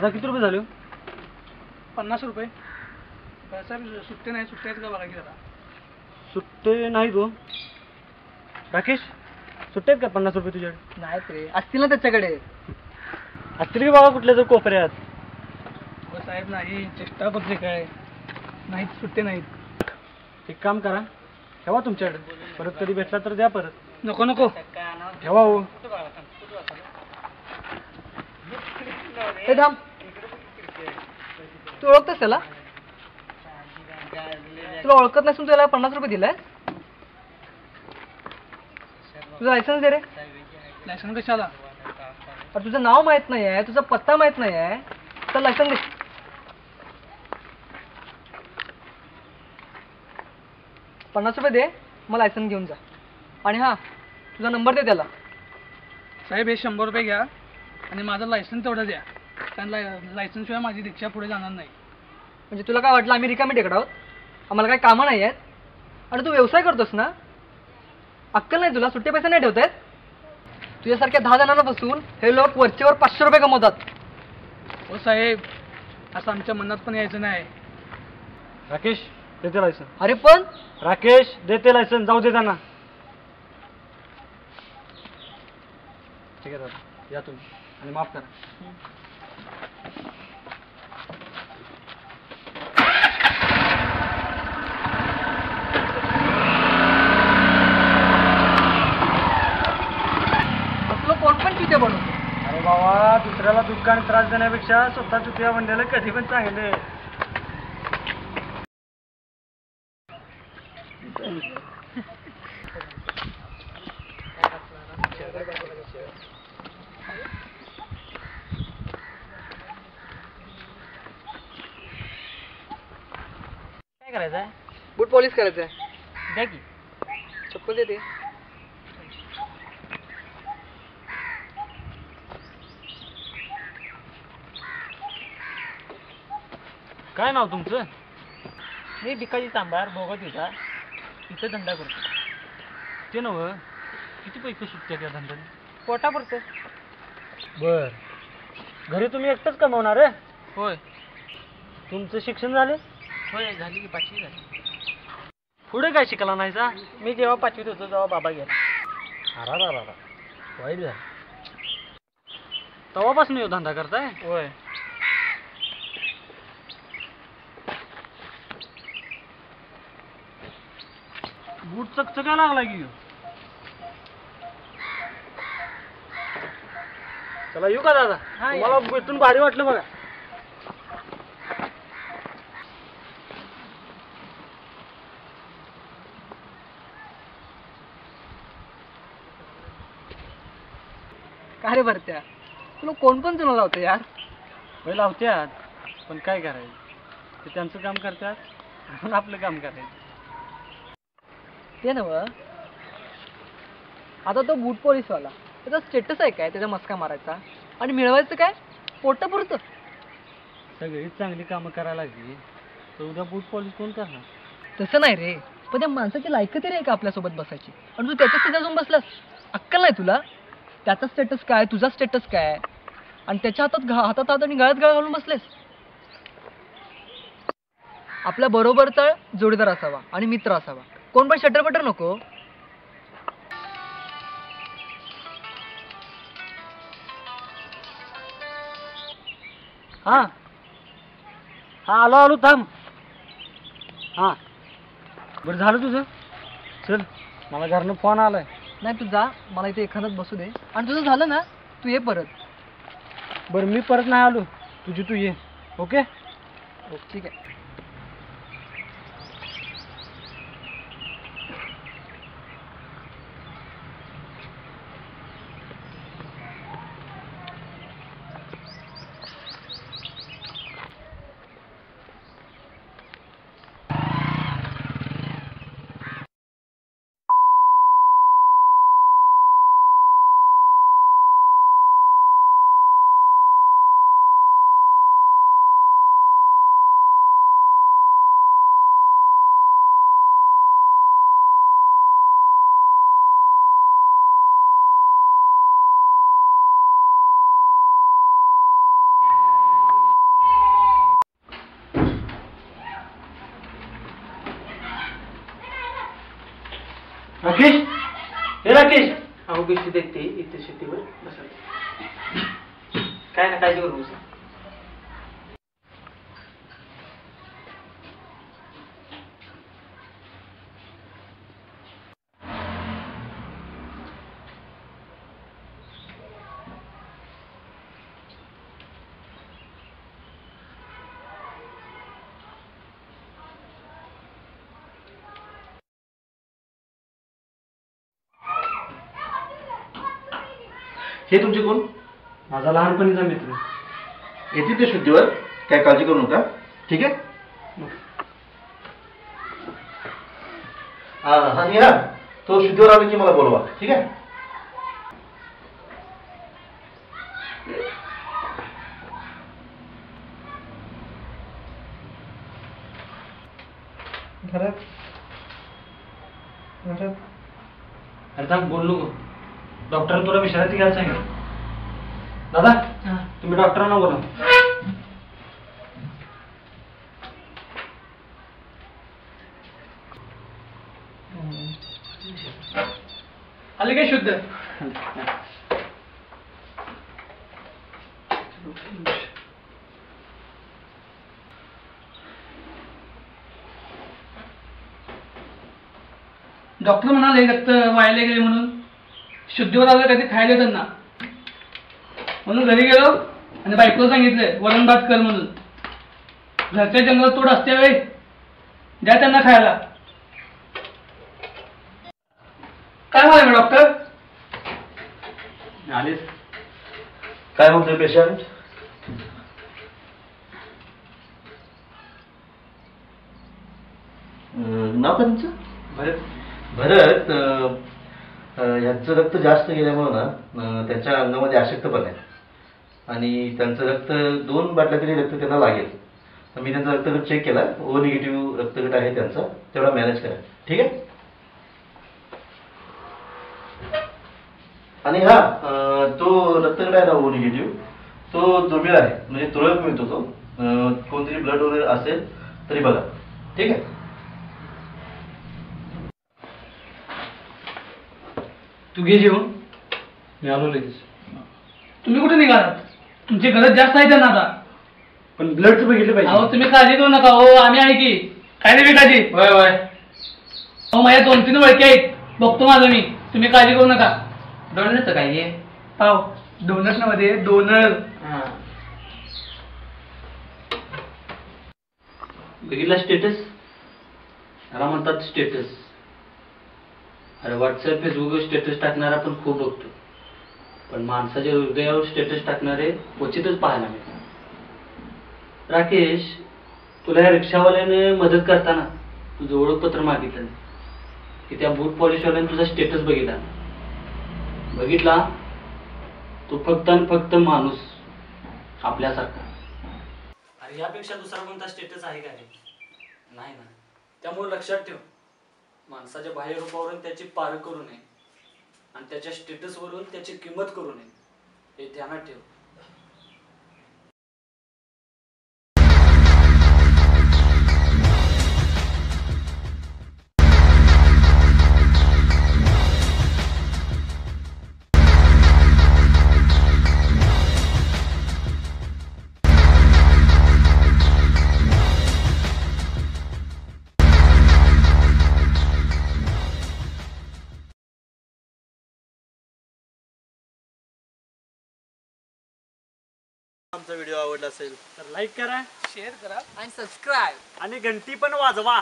आता किती रुपये झाले? हो? पन्नास रुपये. बरं साहेब सुट्टे नाही सुट्टे आहेत का बघा की जरा सुट्टे नाही तू राकेश सुट्टे आहेत का पन्नास रुपये तुझ्याकडे? नाहीत रे असतील ना त्याच्याकडे. असतील की बाबा कुठल्या तर कोपऱ्यात? हो साहेब नाही चेष्टा पत्रिका आहे. नाहीत सुट्टे नाहीत. एक काम करा ठेवा तुमच्याकडे. परत कधी भेटला तर द्या परत. नको नको. ठेवा हो. हे थांब. तू ओळखतोस त्याला? तुला ओळखत नसून त्याला पन्नास रुपये दिलाय? तुझं लायसन्स दे रे. लायसन कशाला? अरे तुझं नाव माहीत नाही आहे तुझा पत्ता माहीत नाही आहे तर लायसन दे. पन्नास रुपये दे मग लायसन घेऊन जा. आणि हा तुझा नंबर दे त्याला. साहेब हे शंभर रुपये घ्या आणि माझं लायसन तेवढं द्या. कारण लाय लायसनशिवाय माझी रिक्षा पुढे जाणार नाही. म्हणजे तुला काय वाटलं आम्ही रिकामी टेकड आहोत? आम्हाला काही कामं नाही आहेत? आणि तू व्यवसाय करतोस ना? अक्कल नाही तुला? सुट्टे पैसे नाही ठेवत आहेत तुझ्यासारख्या दहा जणांना बसून हे लोक वरचेवर पाचशे रुपये कमवतात. हो साहेब असं आमच्या मनात पण यायचं नाही. राकेश देते लायसन अरे पण? राकेश देते लायसन जाऊ दे त्यांना. ठीक आहे दादा. या तुम्ही. आणि माफ करा. अरे बाबा दुसऱ्याला दुःख आणि त्रास देण्यापेक्षा स्वतः चुतिया बनलेलं कधी पण चांगले. काय करायचं बूट पॉलिश करायचं आहे. द्या की. चप्पल देते. काय नाव तुमचं? मी भिकाजी सांबार भोगत होता इथं धंदा करतो. ते नव. किती पैसे सुटते त्या धंद्याने? पोटा पडतो बर. घरी तुम्ही एकटंच कमवणार आहे? होय. तुमचं शिक्षण झाले? होय झाली की पाचवी झाली. पुढे काय शिकला नाही सा? मी जेव्हा पाचवीत होतो तेव्हा बाबा गेला. अरा रा रा वाईट झालं. तेव्हापासून येऊ धंदा करताय? होय. बूट चकचका लागला की ह्यो. चला येऊ का दादा? हा. मला भेटून भारी वाटलं बघा. काय रे भरत्या तुला कोण पण चुना लावतं यार? पहिले लावत्यात. पण काय करायचं? ते त्यांचं काम करतात आपण आपलं काम करायचं. ते नव आता तो बूट पॉलिशवाला त्याचा स्टेटस आहे काय? त्याचा मस्का मारायचा. आणि मिळवायचं काय? पोट पुरतं. सगळीच चांगली कामं करायला लागली. तर उद्या बूट पॉलिश कोण करणार? तसं नाही रे. पण त्या माणसाची लायक तरी आहे का आपल्यासोबत बसायची? आणि तू त्याच्याच जाऊन बसलास? अक्कल नाही तुला? त्याचा स्टेटस काय? तुझा स्टेटस काय? आणि त्याच्या हातात घा हातात हात आणि गळ्यात गळा घालून बसलेस. आपल्या बरोबरचा जोडीदार असावा आणि मित्र असावा. कोण पण शटर बटर नको. हां. हा आलो आलो थांब. हां. बरं झालं तुझं? चल मला घरनं फोन आलाय. नाही तू जा. मला इथे एखादं बसू दे. आणि तुझं झालं ना तू ये परत. बरं मी परत नाही आलो. तुझी तू ये. ओके? ठीक आहे. राकेश? हे राकेश? अहो बेशी देखते इथे शेतीवर बसा. काय ना काळजी करू सर हे तुमचे कोण? माझा लहानपणीचा मित्र. येते ते शुद्धीवर काय काळजी करू नका. ठीक आहे? हा आणि हा तो शुद्धीवर आला की मला बोलवा. ठीक आहे? घरात घरात अरे थांब डॉक्टर तुला विश्रांती घ्यायला सांगितलं दादा तुम्ही डॉक्टरांना बोला. आले काय शुद्ध? डॉक्टर म्हणाले रक्त वायाला गेले म्हणून. शुद्धीवर आलं काहीतरी खायला त्यांना म्हणून घरी गेलो आणि बायकोला सांगितलंय वरण भात कर म्हणून. घरच्या जंगलात तोड असते वेळी द्या त्यांना खायला. काय झालं डॉक्टर आलेच काय म्हणतोय पेशंट नाव का तुमचं? भरत अं, ह्याचं रक्त जास्त गेल्यामुळं ना त्यांच्या अंगामध्ये अशक्तपणा आहे. आणि त्यांचं रक्त दोन बाटल्या तरी रक्त त्यांना लागेल. तर मी त्यांचा रक्तगट चेक केला. ओ निगेटिव्ह रक्तगट आहे त्यांचा. तेवढा मॅनेज करा. ठीक आहे? आणि हा तो रक्तगट आहे ना ओ निगेटिव्ह तो दुर्मिळ आहे. म्हणजे तुरळक मिळतो तो. कोणतरी ब्लड वगैरे असेल तरी बघा. ठीक आहे? तू घे जेवण. मी आलो लगेच. तुम्ही कुठे निघालात? तुमची गरज जास्त आहे त्यांना आता. पण ब्लडचं बघितलं अहो पाहिजे. तुम्ही काळजी करू नका. हो आम्ही आहे की. काय नाही काळजी होय होय. अहो माझ्या दोन तीन ओळखी आहेत. बघतो माझं मी. तुम्ही काळजी करू नका. डोळण्याचं काय आहे पाव. डोनटमध्ये डोनर बघितला स्टेटस याला म्हणतात स्टेटस अरे व्हॉट्सअप फेसबुकवर स्टेटस टाकणारा पण खूप बघतो. पण माणसाच्या हृदयावर स्टेटस टाकणारे क्वचितच पाहायला मिळतात. राकेश तुला या रिक्षावाल्याने मदत करताना तुझं ओळखपत्र मागितलं. की त्या बूट पॉलिशवाल्याने तुझा स्टेटस बघितला. बघितला? तो फक्त आणि फक्त माणूस आपल्यासारखा. अरे यापेक्षा दुसरा कोणता स्टेटस आहे का रे? नाही ना. त्यामुळे लक्षात ठेव. माणसाच्या बाह्य रूपावरून त्याची पार करू नये आणि त्याच्या स्टेटसवरून त्याची किंमत करू नये. हे ध्यानात ठेव. आमचा व्हिडिओ आवडला असेल तर लाईक करा शेअर करा. आणि सबस्क्राईब आणि घंटी पण वाजवा.